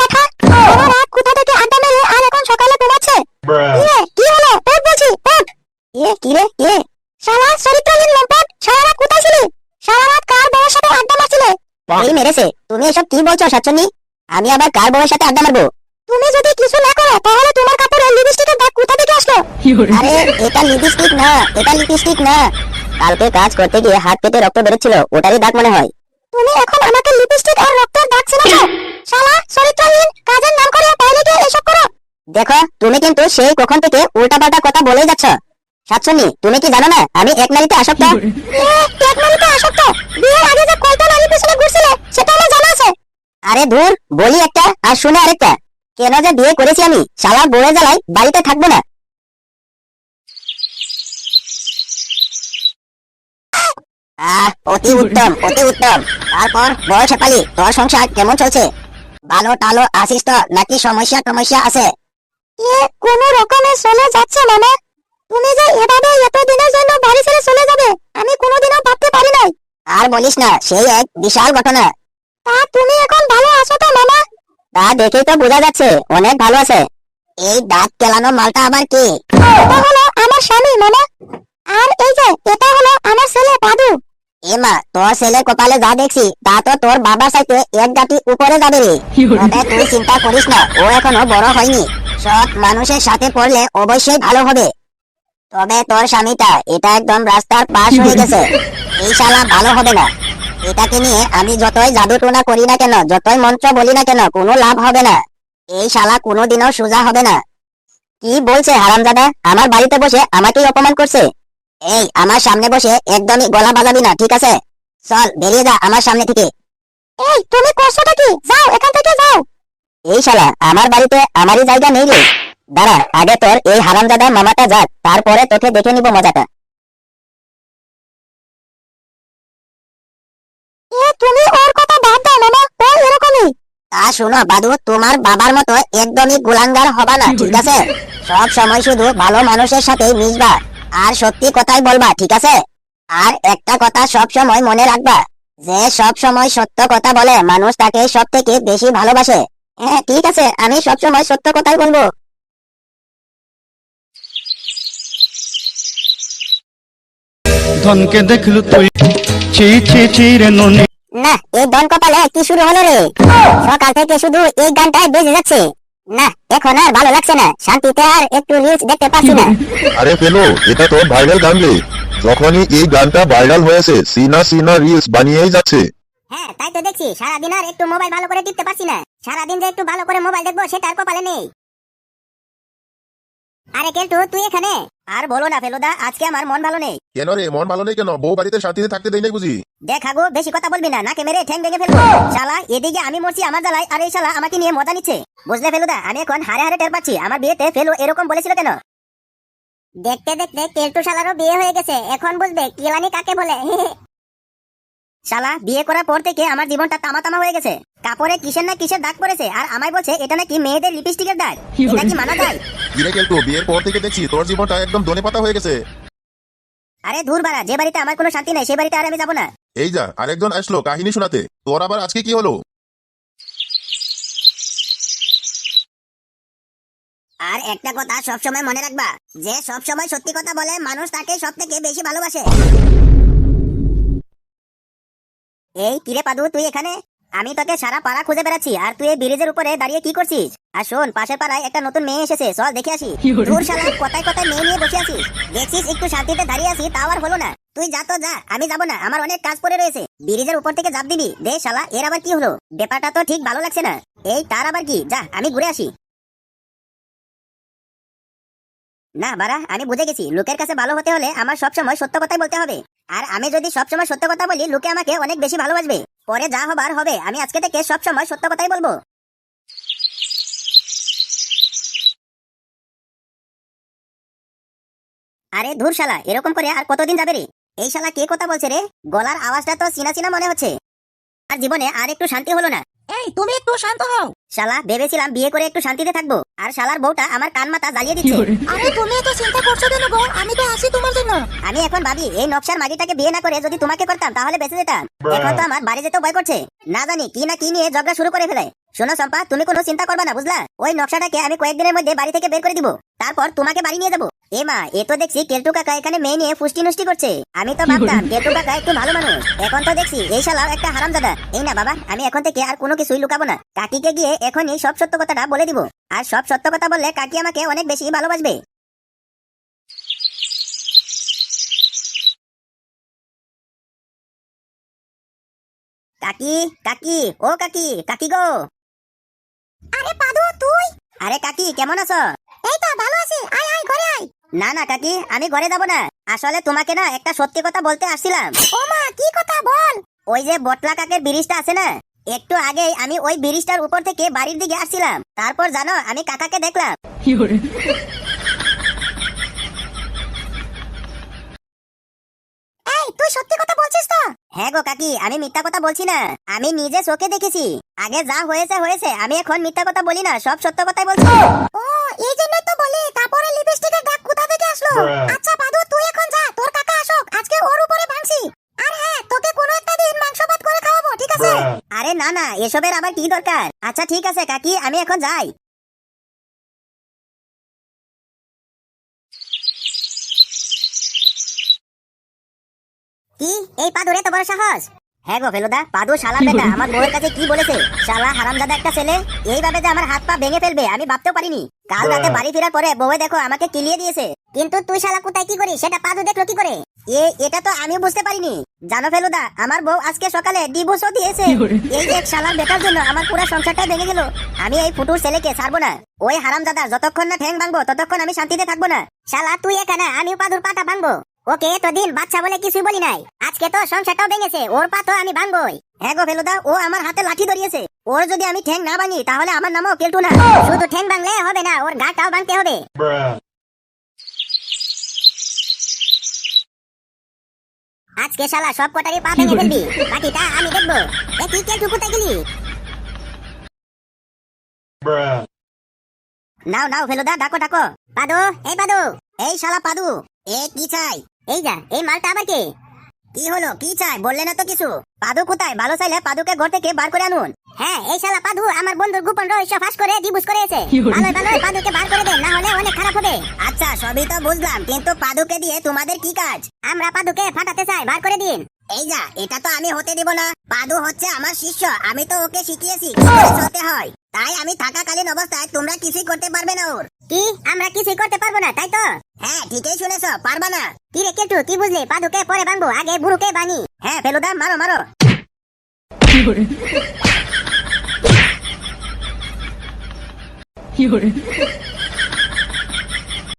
পাঠা সারা রাত কোথা থেকে আড্ডা মেরে আর এখন সকালে ঘুমাচ্ছে? ইয়ে কি হলো? ওঠ বলছি ওঠ। ইয়ে কি রে ইয়ে। শালা লম্পট সারা রাত কোথায় ছিলি? সারা রাত কার বউয়ের সাথে আড্ডা মারছিলে? এই মেরেছে তুমি এসব কি বলছো আমি আবার কার বউয়ের সাথে আড্ডা মারবো? তুমি যদি কিছু না করো তাহলে তোমার কাপড়ে লিপস্টিকের দাগ কোথা থেকে আসলো? আরে এটা লিপস্টিক না এটা লিপস্টিক না। কালকে কাজ করতে গিয়ে হাত পেতে রক্ত বেরোচ্ছিল ওটারই দাগ মনে হয়। তুমি এখন আমাকে লিপস্টিক আর রক্তের দাগ ছিনাছো শালা চরিত্রহীন কাজের নাম করে গিয়ে এসব করো। দেখো তুমি কিন্তু সেই কখন থেকে উল্টাপাল্টা কথা বলেই যাচ্ছ। সাতশনি তুমি কি জানো না আমি এক নারীতে আসক্ত? এক নারীতে আসক্ত? বিয়ের আগে যে কয়টা নারী পেছনে ঘুরছিলে সেটা আমার জানা আছে। আরে ধুর বলি একটা আর শুনে আরেকটা। কেন যে বিয়ে করেছি আমি? শালা বউয়ের জ্বালায় বাড়িতে থাকব না। অতি উত্তম অতি উত্তম। তারপর বয়স পালি তোর সংসার কেমন চলছে? ভালো টালো আসিস তো নাকি সমস্যা টমস্যা আছে? এ কোন রকমে চলে যাচ্ছে মামা তুমি যে এভাবে এত দিনের জন্য বাড়ি ছেড়ে চলে যাবে আমি কোনোদিনও ভাবতে পারি নাই। আর বলিস না সেই এক বিশাল ঘটনা। তা তুমি এখন ভালো আছো তো মামা? তা দেখেই তো বোঝা যাচ্ছে অনেক ভালো আছে। এই দাঁত কেলানো মালটা আবার কি? হলো আমার স্বামী মামা। আর এই যে, এটা হলো আমার ছেলে এমা তোর ছেলে কপালে যা দেখছি, তা তো তোর বাবার সাথে এক গাটি উপরে যাবে রে। তুই চিন্তা করিস না, ও এখনও বড় হয়নি। মানুষের সাথে পড়লে অবশ্যই ভালো হবে। তবে তোর স্বামীটা, এটা একদম রাস্তার পাশ হয়ে গেছে। এই শালা ভালো হবে না। এটাকে নিয়ে আমি যতই জাদু টোনা করি না কেন, যতই মন্ত্র বলি না কেন, কোনো লাভ হবে না। এই শালা কোনোদিনও সোজা হবে না। কি বলছে হারামজাদা? আমার বাড়িতে বসে আমাকেই অপমান করছে। এই আমার সামনে বসে একদমই গলা বাজাবি না ঠিক আছে? চল বেরিয়ে যা আমার সামনে থেকে। এই তুমি করছোটা কি? যাও এখান থেকে যাও। এই শালা আমার বাড়িতে আমারই জায়গা নেই রে। দাঁড়া আগে তোর এই হারামজাদা মামাটা যাক তারপরে তোকে দেখে নিব মজাটা। তুমি ওর কথা বাদ দাও মামা। ও এরকমই? তা শোনো বাদু তোমার বাবার মতো একদমই গোলাঙ্গার হবা না ঠিক আছে? সব সময় শুধু ভালো মানুষের সাথেই মিশবা। আর সত্যি কথাই বলবা ঠিক আছে? আর একটা কথা সব সময় মনে রাখবা যে সব সময় সত্য কথা বলে মানুষ তাকে সব থেকে বেশি ভালোবাসে। হ্যাঁ ঠিক আছে আমি সব সময় সত্য কথাই বলব। ধনকে দেখলু তুই ছি ছি ছি রে ননি। না এই দন কপালে কি শুরু হলো রে? সকাল থেকে শুধু এই গানটাই বেজে যাচ্ছে। না এখন আর ভালো লাগছে না। শান্তিতে আর একটু নিউজ দেখতে পাচ্ছি না। আরে ফেলো এটা তো ভাইরাল গান রে যখনই এই গানটা ভাইরাল হয়েছে সিনা সিনা রিলস বানিয়েই যাচ্ছে। হ্যাঁ তাই তো দেখছি সারাদিন আর একটু মোবাইল ভালো করে টিপতে পারছি না। সারাদিন যে একটু ভালো করে মোবাইল দেখব সেটা আর কপালে নেই। আরে কেলটু তুই এখানে? আর বলো না ফেলুদা আজকে আমার মন ভালো নেই। কেন রে মন ভালো নেই কেন? বউ বাড়িতে শান্তিতে থাকতে দেই নাই বুঝি? দেখ হাগু বেশি কথা বলবি না নাকে মেরে ঠ্যাং ভেঙে ফেলব। শালা এদিকে আমি মরছি আমার জ্বালায় আর এই শালা আমাকে নিয়ে মজা নিচ্ছে। বুঝলে ফেলুদা আমি এখন হারে হারে টের পাচ্ছি আমার বিয়েতে ফেলু এরকম বলেছিল কেন? দেখতে দেখতে কেলটু শালারও বিয়ে হয়ে গেছে এখন বুঝবে কিলানি কাকে বলে? শালা বিয়ে করার পর থেকে আমার জীবনটা তামা তামা হয়ে গেছে। কাপড়ে কিসের না কিসের দাগ পড়েছে আর আমায় বলছে এটা নাকি মেয়েদের লিপস্টিকের দাগ? এটা কি মানা যায় কিরে কেলটু বিয়ের পর থেকে দেখছি তোর জীবনটা একদম দনে পাতা হয়ে গেছে। আরে দূর বাড়া যে বাড়িতে আমার কোনো শান্তি নেই সেই বাড়িতে আর আমি যাব না। এই যা আরেকজন আসলো কাহিনী শোনাতে। তোর আবার আজকে কি হলো? আর একটা কথা সবসময় মনে রাখবা যে সবসময় সত্যি কথা বলে মানুষ তাকে সব থেকে বেশি ভালোবাসে। এই কিরে পাদু তুই এখানে? আমি তোকে সারা পাড়া খুঁজে বেড়াচ্ছি আর তুই এই ব্রিজের উপরে দাঁড়িয়ে কি করছিস? আর শোন পাশের পাড়ায় একটা নতুন মেয়ে এসেছে চল দেখে আসি। তোর শালা কথায় কথায় মেয়ে নিয়ে বসে আছিস? দেখছিস একটু শান্তিতে দাঁড়িয়ে আছি তাও আর হলো না। তুই যা তো যা আমি যাব না আমার অনেক কাজ পড়ে রয়েছে। ব্রিজের উপর থেকে জাপ দিবি দে শালা এর আবার কি হলো? ব্যাপারটা তো ঠিক ভালো লাগছে না। এই তার আবার কি? যা আমি ঘুরে আসি। না বারা আমি বুঝে গেছি লোকের কাছে ভালো হতে হলে আমার সবসময় সত্য কথাই বলতে হবে। আর আমি যদি সবসময় সত্য কথা বলি, লোকে আমাকে অনেক বেশি ভালোবাসবে। পরে যা হবার হবে, আমি আজকে থেকে সবসময় সত্য কথাই বলব। আরে ধুর শালা, এরকম করে আর কতদিন যাবে রে? এই শালা কে কথা বলছে রে? গলার আওয়াজটা তো চিনা চিনা মনে হচ্ছে। আর জীবনে আর একটু শান্তি হলো না। এই, তুমি একটু শান্ত হও। শালা ভেবেছিলাম বিয়ে করে একটু শান্তিতে থাকব। আর শালার বউটা আমার কান মাথা জ্বালিয়ে দিচ্ছে। আরে তুমি এত চিন্তা করছ কেন বউ? আমি তো আছি তোমার জন্য। আমি এখন ভাবি এই নকশার মাগিটাকে বিয়ে না করে যদি তোমাকে করতাম তাহলে বেঁচে যেতাম। এখন তো আমার বাড়ি যেতেও ভয় করছে। না জানি কি না কি নিয়ে ঝগড়া শুরু করে ফেলে। শোনো সম্পা তুমি কোনো চিন্তা করবে না বুঝলা? ওই নকশাটাকে আমি কয়েকদিনের মধ্যে বাড়ি থেকে বের করে দিব। তারপর তোমাকে বাড়ি নিয়ে যাব। এ মা এ তো দেখছি কেলটু কাকা এখানে মেয়ে নিয়ে ফুষ্টি নষ্টি করছে। আমি তো ভাবতাম কেলটু কাকা একটু ভালো মানুষ। এখন তো দেখছি এই শালাও একটা হারাম দাদা এই না বাবা আমি এখন থেকে আর কোনো কিছুই লুকাবো না। কাকিকে গিয়ে এখনই সব সত্য কথাটা বলে দিব। আর সব সত্য কথা বললে কাকি আমাকে অনেক বেশি ভালোবাসবে। কাকি কাকি ও কাকি কাকি গো। আরে পাদু তুই? আরে কাকি কেমন আছো? এই তো ভালো আছি। আয়। না না কাকি আমি ঘরে যাব না। আসলে তোমাকে না একটা সত্যি কথা বলতে আসছিলাম। ও মা কি কথা বল? ওই যে বটলা কাকের ব্রিজটা আছে না একটু আগেই আমি ওই ব্রিজটার উপর থেকে বাড়ির দিকে আসছিলাম। তারপর জানো আমি কাকাকে দেখলাম। এই তুই সত্যি কথা বলছিস তো? হ্যাঁ গো কাকি আমি মিথ্যা কথা বলছি না। আমি নিজে চোখে দেখেছি। আগে যা হয়েছে হয়েছে। আমি এখন মিথ্যা কথা বলি না সব সত্য কথাই বলছি। ও এই জন্যই তো বলি কাপড়ে লিপস্টিকের দাগ কোথা থেকে আসলো আচ্ছা পাদু তুই এখন যা তোর কাকা আসুক আজকে ওর উপরে ভাঙছি আর হ্যাঁ তোকে কোনো একটা দিন মাংস ভাত করে খাওয়াবো ঠিক আছে আরে না না এসবের আবার কি দরকার? আচ্ছা ঠিক আছে কাকি আমি এখন যাই। কি? এই পাদুরে তো বড় সাহস। হ্যাঁ গো ফেলুদা পাদু শালা বেটা আমার বউয়ের কাছে কি বলেছে? সালা শালা হারামজাদা একটা ছেলে এইভাবে যে আমার হাত পা ভেঙে ফেলবে আমি ভাবতেও পারিনি। কাল রাতে বাড়ি ফেরার পরে বউয়ে দেখো আমাকে কিলিয়ে দিয়েছে। কিন্তু তুই শালা কোথায় কি করিস? সেটা পাদু দেখল কি করে? এ এটা তো আমি বুঝতে পারিনি। জানো ফেলুদা আমার বউ আজকে সকালে ডিভোর্সও দিয়েছে। এই এক শালার বেটার জন্য আমার পুরো সংসারটা ভেঙে গেল। আমি এই ফুটুর ছেলেকে ছাড়বো না। ওই হারাম দাদা যতক্ষণ না ঠ্যাং ভাঙবো ততক্ষণ আমি শান্তিতে থাকব না। শালা তুই এখানে আমি পাদুর পাটা ভাঙবো। ওকে তো দিন বাচ্চা বলে কিছুই বলি নাই। আজকে তো সংসারটাও ভেঙেছে ওর পা তো আমি ভাঙবই। হ্যাঁ গো ফেলুদা ও আমার হাতে লাঠি ধরিয়েছে। ওর যদি আমি ঠ্যাং না ভাঙি তাহলে আমার নামও কেলটু না। শুধু ঠ্যাং ভাঙলে হবে না ওর গাটাও ভাঙতে হবে। আজকে শালা সব কটারই পা ভেঙে ফেলবি। বাকিটা আমি দেখব। এ, তুই কে কোথায় গেলি? নাও নাও, ফেলুদা, ডাকো ডাকো। পাদু, এই পাদু, এই শালা পাদু, এ কি চাই? এই যা, এই মালটা আবার কে? কি হলো, কি চাই? বললে না তো কিছু। পাদু কোথায়? ভালো চাইলে পাদুকে ঘর থেকে বার করে আনুন। হ্যাঁ এই শালা পাদু আমার বন্ধুর গোপন রহস্য ফাঁস করে ডিবুস করেছে। ভালো ভালো পাদুকে বার করে দেন না হলে অনেক খারাপ হবে। আচ্ছা সবই তো বুঝলাম কিন্তু পাদুকে দিয়ে তোমাদের কি কাজ? আমরা পাদুকে ফাটাতে চাই বার করে দিন। এই যা এটা তো আমি হতে দিব না। পাদু হচ্ছে আমার শিষ্য আমি তো ওকে শিখিয়েছি চলতে হয়। তাই আমি থাকাকালীন অবস্থায় তোমরা কিছুই করতে পারবে না ওর। কি? আমরা কিছুই করতে পারব না তাই তো? হ্যাঁ ঠিকই শুনেছ পারবা না। কি রে কেটু কি বুঝলি? পাদুকে পরে বানবো আগে বুড়ুকে বানি। হ্যাঁ ফেলুদা মারো মারো। 有人